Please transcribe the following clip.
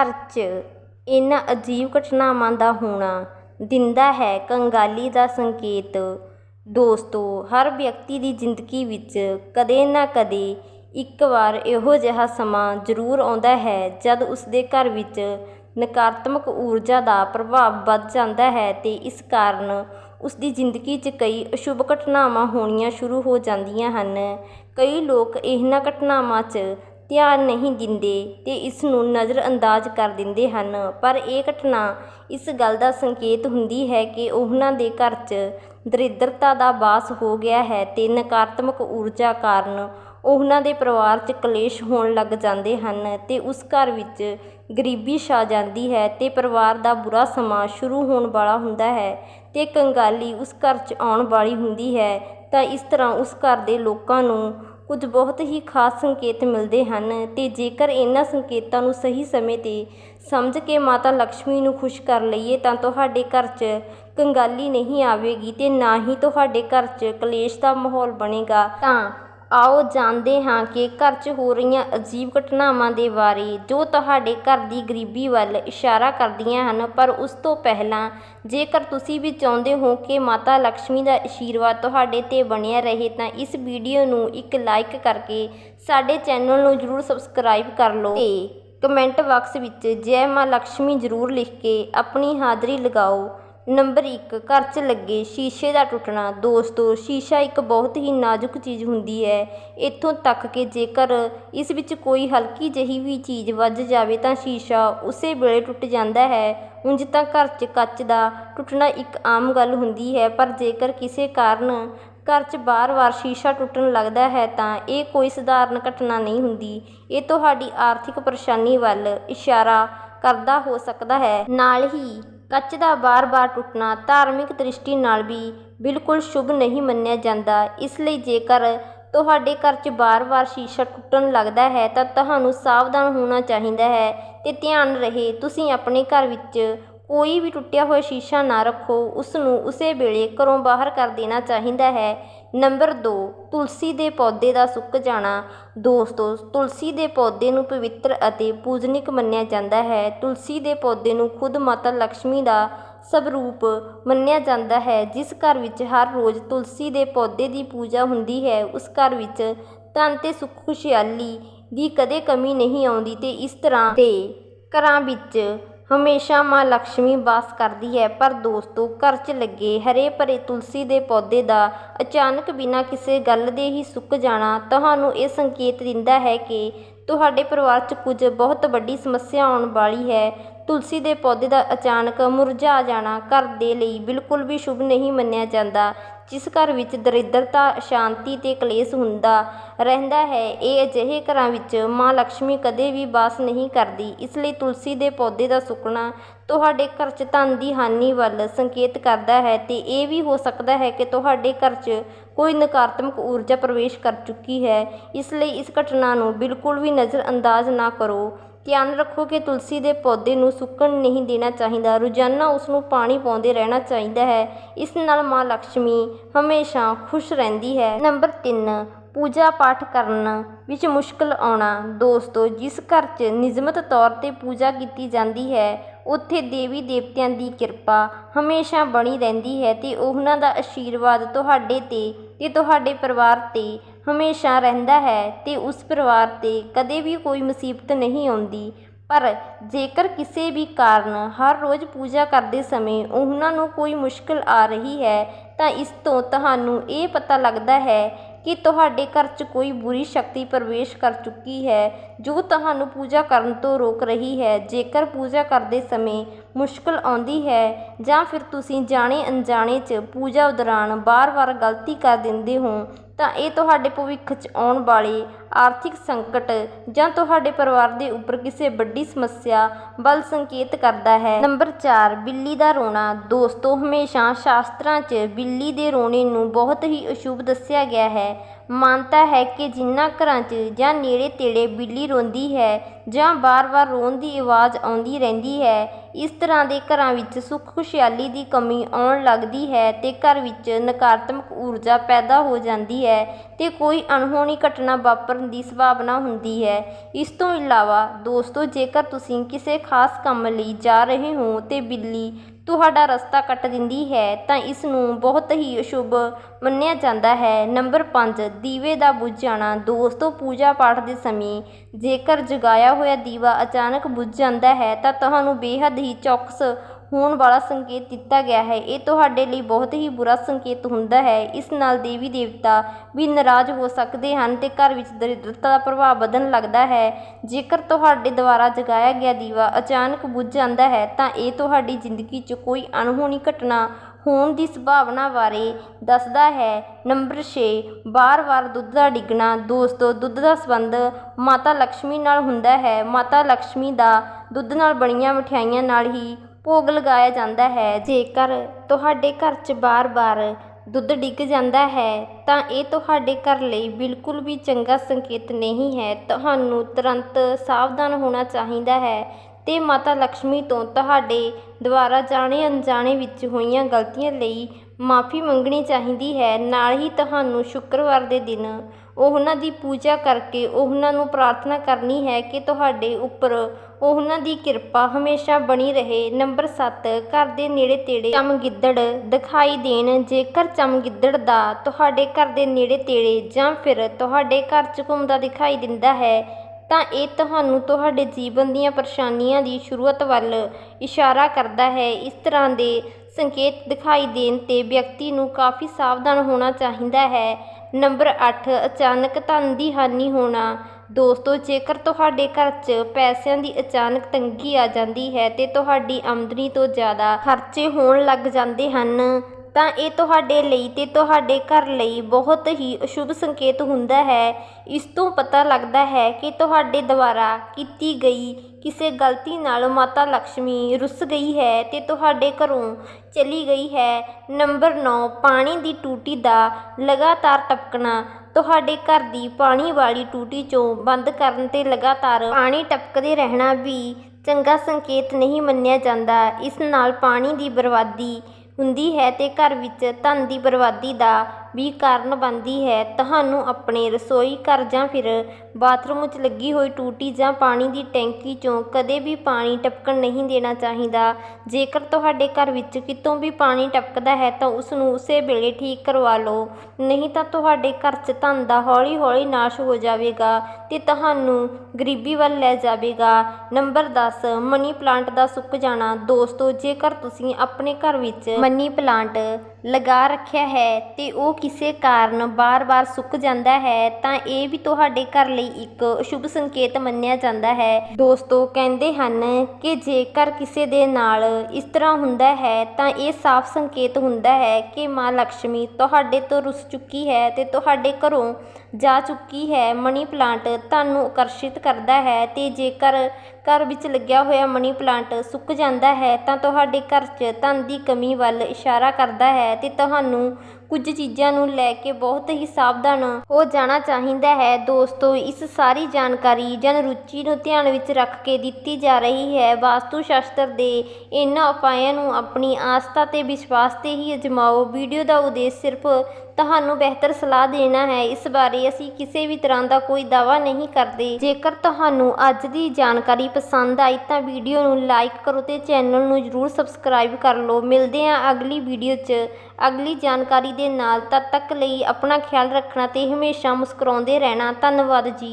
ਘਰ 'ਚ ਇਹਨਾਂ ਅਜੀਬ ਘਟਨਾਵਾਂ ਦਾ ਹੋਣਾ ਦਿੰਦਾ ਹੈ ਕੰਗਾਲੀ ਦਾ ਸੰਕੇਤ। ਦੋਸਤੋ, ਹਰ ਵਿਅਕਤੀ ਦੀ ਜ਼ਿੰਦਗੀ ਵਿੱਚ ਕਦੇ ਨਾ ਕਦੇ ਇੱਕ ਵਾਰ ਇਹੋ ਜਿਹਾ ਸਮਾਂ ਜ਼ਰੂਰ ਆਉਂਦਾ ਹੈ ਜਦ ਉਸਦੇ ਘਰ ਵਿੱਚ ਨਕਾਰਾਤਮਕ ਊਰਜਾ ਦਾ ਪ੍ਰਭਾਵ ਵੱਧ ਜਾਂਦਾ ਹੈ ਅਤੇ ਇਸ ਕਾਰਨ ਉਸਦੀ ਜ਼ਿੰਦਗੀ 'ਚ ਕਈ ਅਸ਼ੁਭ ਘਟਨਾਵਾਂ ਹੋਣੀਆਂ ਸ਼ੁਰੂ ਹੋ ਜਾਂਦੀਆਂ ਹਨ। ਕਈ ਲੋਕ ਇਹਨਾਂ ਘਟਨਾਵਾਂ 'ਚ ਧਿਆਨ ਨਹੀਂ ਦਿੰਦੇ ਅਤੇ ਇਸ ਨੂੰ ਨਜ਼ਰਅੰਦਾਜ਼ ਕਰ ਦਿੰਦੇ ਹਨ। ਪਰ ਇਹ ਘਟਨਾ ਇਸ ਗੱਲ ਦਾ ਸੰਕੇਤ ਹੁੰਦੀ ਹੈ ਕਿ ਉਹਨਾਂ ਦੇ ਘਰ 'ਚ ਦਰਿਦਰਤਾ ਦਾ ਵਾਸ ਹੋ ਗਿਆ ਹੈ ਅਤੇ ਨਕਾਰਾਤਮਕ ਊਰਜਾ ਕਾਰਨ ਉਹਨਾਂ ਦੇ ਪਰਿਵਾਰ 'ਚ ਕਲੇਸ਼ ਹੋਣ ਲੱਗ ਜਾਂਦੇ ਹਨ ਅਤੇ ਉਸ ਘਰ ਵਿੱਚ ਗਰੀਬੀ ਛਾ ਜਾਂਦੀ ਹੈ ਅਤੇ ਪਰਿਵਾਰ ਦਾ ਬੁਰਾ ਸਮਾਂ ਸ਼ੁਰੂ ਹੋਣ ਵਾਲਾ ਹੁੰਦਾ ਹੈ ਅਤੇ ਕੰਗਾਲੀ ਉਸ ਘਰ 'ਚ ਆਉਣ ਵਾਲੀ ਹੁੰਦੀ ਹੈ ਤਾਂ ਇਸ ਤਰ੍ਹਾਂ ਉਸ ਘਰ ਦੇ ਲੋਕਾਂ ਨੂੰ ਕੁਝ ਬਹੁਤ ਹੀ ਖਾਸ ਸੰਕੇਤ ਮਿਲਦੇ ਹਨ ਅਤੇ ਜੇਕਰ ਇਹਨਾਂ ਸੰਕੇਤਾਂ ਨੂੰ ਸਹੀ ਸਮੇਂ 'ਤੇ ਸਮਝ ਕੇ ਮਾਤਾ ਲక్ష్ਮੀ ਨੂੰ ਖੁਸ਼ ਕਰ ਲਈਏ ਤਾਂ ਤੁਹਾਡੇ ਘਰ 'ਚ ਕੰਗਾਲੀ ਨਹੀਂ ਆਵੇਗੀ ਅਤੇ ਨਾ ਹੀ ਤੁਹਾਡੇ ਘਰ 'ਚ ਕਲੇਸ਼ ਦਾ ਮਾਹੌਲ ਬਣੇਗਾ। ਤਾਂ ਆਓ ਜਾਣਦੇ ਹਾਂ ਕਿ ਘਰ 'ਚ ਹੋ ਰਹੀਆਂ ਅਜੀਬ ਘਟਨਾਵਾਂ ਦੇ ਬਾਰੇ, ਜੋ ਤੁਹਾਡੇ ਘਰ ਦੀ ਗਰੀਬੀ ਵੱਲ ਇਸ਼ਾਰਾ ਕਰਦੀਆਂ ਹਨ, ਪਰ ਉਸ ਤੋਂ ਪਹਿਲਾਂ ਜੇਕਰ ਤੁਸੀਂ ਵੀ ਚਾਹੁੰਦੇ ਹੋ ਕਿ ਮਾਤਾ ਲక్ష్ਮੀ ਦਾ ਅਸ਼ੀਰਵਾਦ ਤੁਹਾਡੇ 'ਤੇ ਬਣਿਆ ਰਹੇ, ਤਾਂ ਇਸ ਵੀਡੀਓ ਨੂੰ ਇੱਕ ਲਾਈਕ ਕਰਕੇ ਸਾਡੇ ਚੈਨਲ ਨੂੰ ਜ਼ਰੂਰ ਸਬਸਕ੍ਰਾਈਬ ਕਰ ਲਓ ਤੇ ਕਮੈਂਟ ਬਾਕਸ ਵਿੱਚ ਜੈ ਮਾਂ ਲక్ష్ਮੀ ਜ਼ਰੂਰ ਲਿਖ ਕੇ ਆਪਣੀ ਹਾਜ਼ਰੀ ਲਗਾਓ। ਨੰਬਰ 1 ਘਰ 'ਚ ਲੱਗੇ ਸ਼ੀਸ਼ੇ ਦਾ ਟੁੱਟਣਾ। ਦੋਸਤੋ, ਸ਼ੀਸ਼ਾ ਇੱਕ ਬਹੁਤ ਹੀ ਨਾਜ਼ੁਕ ਚੀਜ਼ ਹੁੰਦੀ ਹੈ। ਇੱਥੋਂ ਤੱਕ ਕਿ ਜੇਕਰ ਇਸ ਵਿੱਚ ਕੋਈ ਹਲਕੀ ਜਿਹੀ ਵੀ ਚੀਜ਼ ਵੱਜ ਜਾਵੇ ਤਾਂ ਸ਼ੀਸ਼ਾ ਉਸੇ ਵੇਲੇ ਟੁੱਟ ਜਾਂਦਾ ਹੈ। ਉਂਝ ਤਾਂ ਘਰ 'ਚ ਕੱਚ ਦਾ ਟੁੱਟਣਾ ਇੱਕ ਆਮ ਗੱਲ ਹੁੰਦੀ ਹੈ, ਪਰ ਜੇਕਰ ਕਿਸੇ ਕਾਰਨ ਘਰ 'ਚ ਵਾਰ ਵਾਰ ਸ਼ੀਸ਼ਾ ਟੁੱਟਣ ਲੱਗਦਾ ਹੈ ਤਾਂ ਇਹ ਕੋਈ ਸਧਾਰਨ ਘਟਨਾ ਨਹੀਂ ਹੁੰਦੀ। ਇਹ ਤੁਹਾਡੀ ਆਰਥਿਕ ਪਰੇਸ਼ਾਨੀ ਵੱਲ ਇਸ਼ਾਰਾ ਕਰਦਾ ਹੋ ਸਕਦਾ ਹੈ। ਨਾਲ ਹੀ ਕੱਚ ਦਾ ਬਾਰ-ਬਾਰ ਟੁੱਟਣਾ ਧਾਰਮਿਕ ਦ੍ਰਿਸ਼ਟੀ ਨਾਲ ਵੀ ਬਿਲਕੁਲ ਸ਼ੁਭ ਨਹੀਂ ਮੰਨਿਆ ਜਾਂਦਾ। ਇਸ ਲਈ ਜੇਕਰ ਤੁਹਾਡੇ ਘਰ 'ਚ ਬਾਰ-ਬਾਰ ਸ਼ੀਸ਼ਾ ਟੁੱਟਣ ਲੱਗਦਾ ਹੈ ਤਾਂ ਤੁਹਾਨੂੰ ਸਾਵਧਾਨ ਹੋਣਾ ਚਾਹੀਦਾ ਹੈ ਅਤੇ ਧਿਆਨ ਰਹੇ। ਤੁਸੀਂ ਆਪਣੇ ਘਰ ਵਿੱਚ ਕੋਈ ਵੀ ਟੁੱਟਿਆ ਹੋਇਆ ਸ਼ੀਸ਼ਾ ਨਾ ਰੱਖੋ। ਉਸ ਨੂੰ ਉਸੇ ਵੇਲੇ ਘਰੋਂ ਬਾਹਰ ਕਰ ਦੇਣਾ ਚਾਹੀਦਾ ਹੈ। ਨੰਬਰ ਦੋ, ਤੁਲਸੀ ਦੇ ਪੌਦੇ ਦਾ ਸੁੱਕ ਜਾਣਾ। ਦੋਸਤੋ, ਤੁਲਸੀ ਦੇ ਪੌਦੇ ਨੂੰ ਪਵਿੱਤਰ ਅਤੇ ਪੂਜਨਿਕ ਮੰਨਿਆ ਜਾਂਦਾ ਹੈ। ਤੁਲਸੀ ਦੇ ਪੌਦੇ ਨੂੰ ਖੁਦ ਮਾਤਾ ਲక్ష్ਮੀ ਦਾ ਸਵਰੂਪ ਮੰਨਿਆ ਜਾਂਦਾ ਹੈ, ਜਿਸ ਘਰ ਵਿੱਚ ਹਰ ਰੋਜ਼ ਤੁਲਸੀ ਦੇ ਪੌਦੇ ਦੀ ਪੂਜਾ ਹੁੰਦੀ ਹੈ। ਉਸ ਘਰ ਵਿੱਚ ਧਨ ਅਤੇ ਸੁੱਖ ਖੁਸ਼ਹਾਲੀ ਦੀ ਕਦੇ ਕਮੀ ਨਹੀਂ ਆਉਂਦੀ ਅਤੇ ਇਸ ਤਰ੍ਹਾਂ ਦੇ ਘਰਾਂ ਵਿੱਚ ਹਮੇਸ਼ਾ ਮਾਂ ਲక్ష్ਮੀ ਵਾਸ ਕਰਦੀ ਹੈ, ਪਰ ਦੋਸਤੋ ਘਰ 'ਚ ਲੱਗੇ ਹਰੇ ਭਰੇ ਤੁਲਸੀ ਦੇ ਪੌਦੇ ਦਾ ਅਚਾਨਕ ਬਿਨਾਂ ਕਿਸੇ ਗੱਲ ਦੇ ਹੀ ਸੁੱਕ ਜਾਣਾ ਤੁਹਾਨੂੰ ਇਹ ਸੰਕੇਤ ਦਿੰਦਾ ਹੈ ਕਿ ਤੁਹਾਡੇ ਪਰਿਵਾਰ 'ਚ ਕੁਝ ਬਹੁਤ ਵੱਡੀ ਸਮੱਸਿਆ ਆਉਣ ਵਾਲੀ ਹੈ। ਤੁਲਸੀ ਦੇ ਪੌਦੇ ਦਾ ਅਚਾਨਕ ਮੁਰਝਾ ਜਾਣਾ ਘਰ ਦੇ ਲਈ ਬਿਲਕੁਲ ਵੀ ਸ਼ੁਭ ਨਹੀਂ ਮੰਨਿਆ ਜਾਂਦਾ, ਜਿਸ ਘਰ ਵਿੱਚ ਦਰਿਦਰਤਾ ਅਸ਼ਾਂਤੀ ਤੇ ਕਲੇਸ਼ ਹੁੰਦਾ ਰਹਿੰਦਾ ਹੈ, ਇਹ ਅਜਿਹੇ ਘਰਾਂ ਵਿੱਚ ਮਾਂ ਲక్ష్ਮੀ ਕਦੇ ਵੀ ਵਾਸ ਨਹੀਂ ਕਰਦੀ। ਇਸ ਲਈ ਤੁਲਸੀ ਦੇ ਪੌਦੇ ਦਾ ਸੁੱਕਣਾ ਤੁਹਾਡੇ ਘਰ 'ਚ ਧਨ ਦੀ ਹਾਨੀ ਵੱਲ ਸੰਕੇਤ ਕਰਦਾ ਹੈ ਤੇ ਇਹ ਵੀ ਹੋ ਸਕਦਾ ਹੈ ਕਿ ਤੁਹਾਡੇ ਘਰ 'ਚ ਕੋਈ ਨਕਾਰਾਤਮਕ ਊਰਜਾ ਪ੍ਰਵੇਸ਼ ਕਰ ਚੁੱਕੀ ਹੈ। ਇਸ ਲਈ ਇਸ ਘਟਨਾ ਨੂੰ ਬਿਲਕੁਲ ਵੀ ਨਜ਼ਰਅੰਦਾਜ਼ ਨਾ ਕਰੋ। ਧਿਆਨ ਰੱਖੋ ਕਿ ਤੁਲਸੀ ਦੇ ਪੌਦੇ ਨੂੰ ਸੁੱਕਣ ਨਹੀਂ ਦੇਣਾ ਚਾਹੀਦਾ। ਰੋਜ਼ਾਨਾ ਉਸ ਨੂੰ ਪਾਣੀ ਪਾਉਂਦੇ ਰਹਿਣਾ ਚਾਹੀਦਾ ਹੈ। ਇਸ ਨਾਲ ਮਾਂ ਲక్ష్ਮੀ ਹਮੇਸ਼ਾ ਖੁਸ਼ ਰਹਿੰਦੀ ਹੈ। ਨੰਬਰ 3 ਪੂਜਾ ਪਾਠ ਕਰਨ ਵਿੱਚ ਮੁਸ਼ਕਲ ਆਉਣਾ। ਦੋਸਤੋ, ਜਿਸ ਘਰ 'ਚ ਨਿਯਮਤ ਤੌਰ ਤੇ ਪੂਜਾ ਕੀਤੀ ਜਾਂਦੀ ਹੈ, ਉੱਥੇ ਦੇਵੀ ਦੇਵਤਿਆਂ ਦੀ ਕਿਰਪਾ ਹਮੇਸ਼ਾ ਬਣੀ ਰਹਿੰਦੀ ਹੈ ਤੇ ਉਹਨਾਂ ਦਾ ਆਸ਼ੀਰਵਾਦ ਤੁਹਾਡੇ ਤੇ ਤੇ ਤੁਹਾਡੇ ਪਰਿਵਾਰ ਤੇ ਹਮੇਸ਼ਾ ਰਹਿੰਦਾ ਹੈ ਅਤੇ ਉਸ ਪਰਿਵਾਰ ਤੇ ਕਦੇ ਵੀ ਕੋਈ ਮੁਸੀਬਤ ਨਹੀਂ ਆਉਂਦੀ। ਪਰ ਜੇਕਰ ਕਿਸੇ ਵੀ ਕਾਰਨ ਹਰ ਰੋਜ਼ ਪੂਜਾ ਕਰਦੇ ਸਮੇਂ ਉਹਨਾਂ ਨੂੰ ਕੋਈ ਮੁਸ਼ਕਲ ਆ ਰਹੀ ਹੈ, ਤਾਂ ਇਸ ਤੋਂ ਤੁਹਾਨੂੰ ਇਹ ਪਤਾ ਲੱਗਦਾ ਹੈ ਕਿ ਤੁਹਾਡੇ ਘਰ 'ਚ ਕੋਈ ਬੁਰੀ ਸ਼ਕਤੀ ਪ੍ਰਵੇਸ਼ ਕਰ ਚੁੱਕੀ ਹੈ, ਜੋ ਤੁਹਾਨੂੰ ਪੂਜਾ ਕਰਨ ਤੋਂ ਰੋਕ ਰਹੀ ਹੈ। ਜੇਕਰ ਪੂਜਾ ਕਰਦੇ ਸਮੇਂ ਮੁਸ਼ਕਲ ਆਉਂਦੀ ਹੈ, ਜਾਂ ਫਿਰ ਤੁਸੀਂ ਜਾਣੇ ਅਣਜਾਣੇ 'ਚ ਪੂਜਾ ਦੌਰਾਨ ਵਾਰ ਵਾਰ ਗਲਤੀ ਕਰ ਦਿੰਦੇ ਹੋ ਤਾਂ ਇਹ ਤੁਹਾਡੇ ਭਵਿੱਖ 'ਚ ਆਉਣ ਵਾਲੇ ਆਰਥਿਕ ਸੰਕਟ ਜਾਂ ਤੁਹਾਡੇ ਪਰਿਵਾਰ ਦੇ ਉੱਪਰ ਕਿਸੇ ਵੱਡੀ ਸਮੱਸਿਆ ਵੱਲ ਸੰਕੇਤ ਕਰਦਾ ਹੈ। ਨੰਬਰ 4 ਬਿੱਲੀ ਦਾ ਰੋਣਾ। ਦੋਸਤੋ, ਹਮੇਸ਼ਾ ਸ਼ਾਸਤਰਾਂ 'ਚ ਬਿੱਲੀ ਦੇ ਰੋਣੇ ਨੂੰ ਬਹੁਤ ਹੀ ਅਸ਼ੁਭ ਦੱਸਿਆ ਗਿਆ ਹੈ। ਮਾਨਤਾ ਹੈ ਕਿ ਜਿਨ੍ਹਾਂ ਘਰਾਂ 'ਚ ਜਾਂ ਨੇੜੇ ਤੇੜੇ ਬਿੱਲੀ ਰੋਂਦੀ ਹੈ ਜਾਂ ਵਾਰ ਵਾਰ ਰੋਣ ਦੀ ਆਵਾਜ਼ ਆਉਂਦੀ ਰਹਿੰਦੀ ਹੈ, ਇਸ ਤਰ੍ਹਾਂ ਦੇ ਘਰਾਂ ਵਿੱਚ ਸੁੱਖ ਖੁਸ਼ਹਾਲੀ ਦੀ ਕਮੀ ਆਉਣ ਲੱਗਦੀ ਹੈ ਤੇ ਘਰ ਵਿੱਚ ਨਕਾਰਾਤਮਕ ਊਰਜਾ ਪੈਦਾ ਹੋ ਜਾਂਦੀ ਹੈ ਤੇ ਕੋਈ ਅਣਹੋਣੀ ਘਟਨਾ ਵਾਪਰਨ ਦੀ ਸੰਭਾਵਨਾ ਹੁੰਦੀ ਹੈ। ਇਸ ਤੋਂ ਇਲਾਵਾ ਦੋਸਤੋ, ਜੇਕਰ ਤੁਸੀਂ ਕਿਸੇ ਖਾਸ ਕੰਮ ਲਈ ਜਾ ਰਹੇ ਹੋ ਤੇ ਬਿੱਲੀ ਤੁਹਾਡਾ ਰਸਤਾ ਕੱਟ ਦਿੰਦੀ ਹੈ ਤਾਂ ਇਸ ਨੂੰ ਬਹੁਤ ਹੀ ਅਸ਼ੁਭ ਮੰਨਿਆ ਜਾਂਦਾ ਹੈ। ਨੰਬਰ 5 ਦੀਵੇ ਦਾ ਬੁੱਝ ਜਾਣਾ। ਦੋਸਤੋ ਪੂਜਾ ਪਾਠ ਦੇ ਸਮੇਂ ਜੇਕਰ ਜਗਾਇਆ ਹੋਇਆ ਦੀਵਾ ਅਚਾਨਕ ਬੁੱਝ ਜਾਂਦਾ ਹੈ ਤਾਂ ਤੁਹਾਨੂੰ ਬੇਹੱਦ ਹੀ ਚੌਕਸ ਹੋਣ ਵਾਲਾ ਸੰਕੇਤ ਦਿੱਤਾ ਗਿਆ ਹੈ। ਇਹ ਤੁਹਾਡੇ ਲਈ ਬਹੁਤ ਹੀ ਬੁਰਾ ਸੰਕੇਤ ਹੁੰਦਾ ਹੈ। ਇਸ ਨਾਲ ਦੇਵੀ ਦੇਵਤਾ ਵੀ ਨਾਰਾਜ਼ ਹੋ ਸਕਦੇ ਹਨ ਤੇ ਘਰ ਵਿੱਚ ਦਰਿਦਰਤਾ ਦਾ ਪ੍ਰਭਾਵ ਵਧਣ ਲੱਗਦਾ ਹੈ। ਜੇਕਰ ਤੁਹਾਡੇ ਦੁਆਰਾ ਜਗਾਇਆ ਗਿਆ ਦੀਵਾ ਅਚਾਨਕ ਬੁੱਝ ਜਾਂਦਾ ਹੈ, ਤਾਂ ਇਹ ਤੁਹਾਡੀ ਜ਼ਿੰਦਗੀ 'ਚ ਕੋਈ ਅਣਹੋਣੀ ਘਟਨਾ ਹੋਣ ਦੀ ਸੰਭਾਵਨਾ ਬਾਰੇ ਦੱਸਦਾ ਹੈ। ਨੰਬਰ 6 ਬਾਰ-ਬਾਰ ਦੁੱਧ ਦਾ ਡਿੱਗਣਾ ਦੋਸਤੋ, ਦੁੱਧ ਦਾ ਸੰਬੰਧ ਮਾਤਾ ਲక్ష్ਮੀ ਨਾਲ ਹੁੰਦਾ ਹੈ। ਮਾਤਾ ਲక్ష్ਮੀ ਦਾ ਦੁੱਧ ਨਾਲ ਬਣੀਆਂ ਮਠਿਆਈਆਂ ਨਾਲ ਹੀ ਭੋਗ ਲਗਾਇਆ ਜਾਂਦਾ ਹੈ। ਜੇਕਰ ਤੁਹਾਡੇ ਘਰ 'ਚ ਵਾਰ ਵਾਰ ਦੁੱਧ ਡਿੱਗ ਜਾਂਦਾ ਹੈ, ਤਾਂ ਇਹ ਤੁਹਾਡੇ ਘਰ ਲਈ ਬਿਲਕੁਲ ਵੀ ਚੰਗਾ ਸੰਕੇਤ ਨਹੀਂ ਹੈ। ਤੁਹਾਨੂੰ ਤੁਰੰਤ ਸਾਵਧਾਨ ਹੋਣਾ ਚਾਹੀਦਾ ਹੈ ਅਤੇ ਮਾਤਾ ਲక్ష్ਮੀ ਤੋਂ ਤੁਹਾਡੇ ਦੁਆਰਾ ਜਾਣੇ ਅਣਜਾਣੇ ਵਿੱਚ ਹੋਈਆਂ ਗਲਤੀਆਂ ਲਈ ਮਾਫੀ ਮੰਗਣੀ ਚਾਹੀਦੀ ਹੈ। ਨਾਲ ਹੀ ਤੁਹਾਨੂੰ ਸ਼ੁੱਕਰਵਾਰ ਦੇ ਦਿਨ ਉਹਨਾਂ ਦੀ ਪੂਜਾ ਕਰਕੇ ਉਹਨਾਂ ਨੂੰ ਪ੍ਰਾਰਥਨਾ ਕਰਨੀ ਹੈ ਕਿ ਤੁਹਾਡੇ ਉੱਪਰ ਉਹਨਾਂ ਦੀ ਕਿਰਪਾ ਹਮੇਸ਼ਾ ਬਣੀ ਰਹੇ। ਨੰਬਰ 7 ਘਰ ਦੇ ਨੇੜੇ ਤੇੜੇ ਚਮਗਿੱਦੜ ਦਿਖਾਈ ਦੇਣ। ਜੇਕਰ ਚਮਗਿੱਦੜ ਦਾ ਤੁਹਾਡੇ ਘਰ ਦੇ ਨੇੜੇ ਤੇੜੇ ਜਾਂ ਫਿਰ ਤੁਹਾਡੇ ਘਰ 'ਚ ਘੁੰਮਦਾ ਦਿਖਾਈ ਦਿੰਦਾ ਹੈ, ਤਾਂ ਇਹ ਤੁਹਾਨੂੰ ਤੁਹਾਡੇ ਜੀਵਨ ਦੀਆਂ ਪਰੇਸ਼ਾਨੀਆਂ ਦੀ ਸ਼ੁਰੂਆਤ ਵੱਲ ਇਸ਼ਾਰਾ ਕਰਦਾ ਹੈ। ਇਸ ਤਰ੍ਹਾਂ ਦੇ ਸੰਕੇਤ ਦਿਖਾਈ ਦੇਣ ਤੇ ਵਿਅਕਤੀ ਨੂੰ ਕਾਫੀ ਸਾਵਧਾਨ ਹੋਣਾ ਚਾਹੀਦਾ ਹੈ। ਨੰਬਰ 8 ਅਚਾਨਕ ਧਨ ਦੀ ਹਾਨੀ ਹੋਣਾ। ਦੋਸਤੋ, ਜੇਕਰ ਤੁਹਾਡੇ ਘਰ 'ਚ ਪੈਸਿਆਂ ਦੀ ਅਚਾਨਕ ਤੰਗੀ ਆ ਜਾਂਦੀ ਹੈ ਤੇ ਤੁਹਾਡੀ ਆਮਦਨੀ ਤੋਂ ਜ਼ਿਆਦਾ ਖਰਚੇ ਹੋਣ ਲੱਗ ਜਾਂਦੇ ਹਨ, ਤਾਂ ਇਹ ਤੁਹਾਡੇ ਲਈ ਤੇ ਤੁਹਾਡੇ ਘਰ ਲਈ ਬਹੁਤ ਹੀ ਅਸ਼ੁਭ ਸੰਕੇਤ ਹੁੰਦਾ ਹੈ। ਇਸ ਤੋਂ ਪਤਾ ਲੱਗਦਾ ਹੈ ਕਿ ਤੁਹਾਡੇ ਦੁਆਰਾ ਕੀਤੀ ਗਈ ਕਿਸੇ ਗਲਤੀ ਨਾਲ ਮਾਤਾ ਲక్ష్ਮੀ ਰੁੱਸ ਗਈ ਹੈ ਅਤੇ ਤੁਹਾਡੇ ਘਰੋਂ ਚਲੀ ਗਈ ਹੈ। ਨੰਬਰ 9 ਪਾਣੀ ਦੀ ਟੂਟੀ ਦਾ ਲਗਾਤਾਰ ਟਪਕਣਾ। ਤੁਹਾਡੇ ਘਰ ਦੀ ਪਾਣੀ ਵਾਲੀ ਟੂਟੀ ਚੋਂ ਬੰਦ ਕਰਨ ਤੇ ਲਗਾਤਾਰ ਪਾਣੀ ਟਪਕਦੇ ਰਹਿਣਾ ਵੀ ਚੰਗਾ ਸੰਕੇਤ ਨਹੀਂ ਮੰਨਿਆ ਜਾਂਦਾ। ਇਸ ਨਾਲ ਪਾਣੀ ਦੀ ਬਰਬਾਦੀ ਹੁੰਦੀ ਹੈ ਅਤੇ ਘਰ ਵਿੱਚ ਧਨ ਦੀ ਬਰਬਾਦੀ ਦਾ ਵੀ ਕਾਰਨ ਬਣਦੀ ਹੈ, ਤੁਹਾਨੂੰ ਆਪਣੇ ਰਸੋਈ ਘਰ ਜਾਂ ਫਿਰ ਬਾਥਰੂਮ 'ਚ ਲੱਗੀ ਹੋਈ ਟੂਟੀ ਜਾਂ ਪਾਣੀ ਦੀ ਟੈਂਕੀ ਚੋਂ ਕਦੇ ਵੀ ਪਾਣੀ ਟਪਕਣ ਨਹੀਂ ਦੇਣਾ ਚਾਹੀਦਾ। ਜੇਕਰ ਤੁਹਾਡੇ ਘਰ ਵਿੱਚ ਕਿਤੋਂ ਵੀ ਪਾਣੀ ਟਪਕਦਾ ਹੈ, ਤਾਂ ਉਸ ਨੂੰ ਉਸੇ ਵੇਲੇ ਠੀਕ ਕਰਵਾ ਲਓ। ਨਹੀਂ ਤਾਂ ਤੁਹਾਡੇ ਘਰ 'ਚ ਧਨ ਦਾ ਹੌਲੀ-ਹੌਲੀ ਨਾਸ਼ ਹੋ ਜਾਵੇਗਾ ਅਤੇ ਤੁਹਾਨੂੰ ਗਰੀਬੀ ਵੱਲ ਲੈ ਜਾਵੇਗਾ। ਨੰਬਰ 10 ਮਨੀ ਪਲਾਂਟ ਦਾ ਸੁੱਕ ਜਾਣਾ। ਦੋਸਤੋ, ਜੇਕਰ ਤੁਸੀਂ ਆਪਣੇ ਘਰ ਵਿੱਚ ਮਨੀ ਪਲਾਂਟ ਲਗਾ ਰੱਖਿਆ ਹੈ ਅਤੇ ਉਹ ਕਿਸੇ ਕਾਰਨ ਵਾਰ ਵਾਰ ਸੁੱਕ ਜਾਂਦਾ ਹੈ, ਤਾਂ ਇਹ ਵੀ ਤੁਹਾਡੇ ਘਰ ਲਈ ਇੱਕ ਅਸ਼ੁਭ ਸੰਕੇਤ ਮੰਨਿਆ ਜਾਂਦਾ ਹੈ। ਦੋਸਤੋ, ਕਹਿੰਦੇ ਹਨ ਕਿ ਜੇਕਰ ਕਿਸੇ ਦੇ ਨਾਲ ਇਸ ਤਰ੍ਹਾਂ ਹੁੰਦਾ ਹੈ, ਤਾਂ ਇਹ ਸਾਫ਼ ਸੰਕੇਤ ਹੁੰਦਾ ਹੈ ਕਿ ਮਾਂ ਲక్ష్ਮੀ ਤੁਹਾਡੇ ਤੋਂ ਰੁੱਸ ਚੁੱਕੀ ਹੈ ਅਤੇ ਤੁਹਾਡੇ ਘਰੋਂ ਜਾ ਚੁੱਕੀ ਹੈ। ਮਨੀ ਪਲਾਂਟ ਤੁਹਾਨੂੰ ਆਕਰਸ਼ਿਤ ਕਰਦਾ ਹੈ ਅਤੇ ਜੇਕਰ ਘਰ ਵਿੱਚ ਲੱਗਿਆ ਹੋਇਆ ਮਨੀ ਪਲਾਂਟ ਸੁੱਕ ਜਾਂਦਾ ਹੈ, ਤਾਂ ਤੁਹਾਡੇ ਘਰ 'ਚ ਧਨ ਦੀ ਕਮੀ ਵੱਲ ਇਸ਼ਾਰਾ ਕਰਦਾ ਹੈ। ਤੇ ਤੁਹਾਨੂੰ ਕੁਝ ਚੀਜ਼ਾਂ ਨੂੰ ਲੈ ਕੇ ਬਹੁਤ ਹੀ ਸਾਵਧਾਨ ਹੋ ਜਾਣਾ ਚਾਹੀਦਾ ਹੈ। ਦੋਸਤੋ, ਇਸ ਸਾਰੀ ਜਾਣਕਾਰੀ ਜਨ ਰੁਚੀ ਨੂੰ ਧਿਆਨ ਵਿੱਚ ਰੱਖ ਕੇ ਦਿੱਤੀ ਜਾ ਰਹੀ ਹੈ। ਵਾਸਤੂ ਸ਼ਾਸਤਰ ਦੇ ਇਹਨਾਂ ਉਪਾਇਆਂ ਨੂੰ ਆਪਣੀ ਆਸਥਾ ਤੇ ਵਿਸ਼ਵਾਸ ਤੇ ਹੀ ਅਜਮਾਓ। ਵੀਡੀਓ ਦਾ ਉਦੇਸ਼ ਸਿਰਫ ਤੁਹਾਨੂੰ ਬਿਹਤਰ ਸਲਾਹ ਦੇਣਾ ਹੈ। ਇਸ ਬਾਰੇ ਅਸੀਂ ਕਿਸੇ ਵੀ ਤਰ੍ਹਾਂ ਦਾ ਕੋਈ ਦਾਅਵਾ ਨਹੀਂ ਕਰਦੇ। ਜੇਕਰ ਤੁਹਾਨੂੰ ਅੱਜ ਦੀ ਜਾਣਕਾਰੀ ਪਸੰਦ ਆਈ ਤਾਂ ਵੀਡੀਓ ਨੂੰ ਲਾਈਕ ਕਰੋ ਤੇ ਚੈਨਲ ਨੂੰ ਜਰੂਰ ਸਬਸਕ੍ਰਾਈਬ ਕਰ ਲਓ। ਮਿਲਦੇ ਹਾਂ ਅਗਲੀ ਵੀਡੀਓ 'ਚ। ਅਗਲੀ ਜਾਣਕਾਰੀ ਦੇ ਨਾਲ ਤਦ ਤੱਕ ਲਈ ਆਪਣਾ ਖਿਆਲ ਰੱਖਣਾ ਤੇ ਹਮੇਸ਼ਾ ਮੁਸਕਰਾਉਂਦੇ ਰਹਿਣਾ। ਧੰਨਵਾਦ ਜੀ।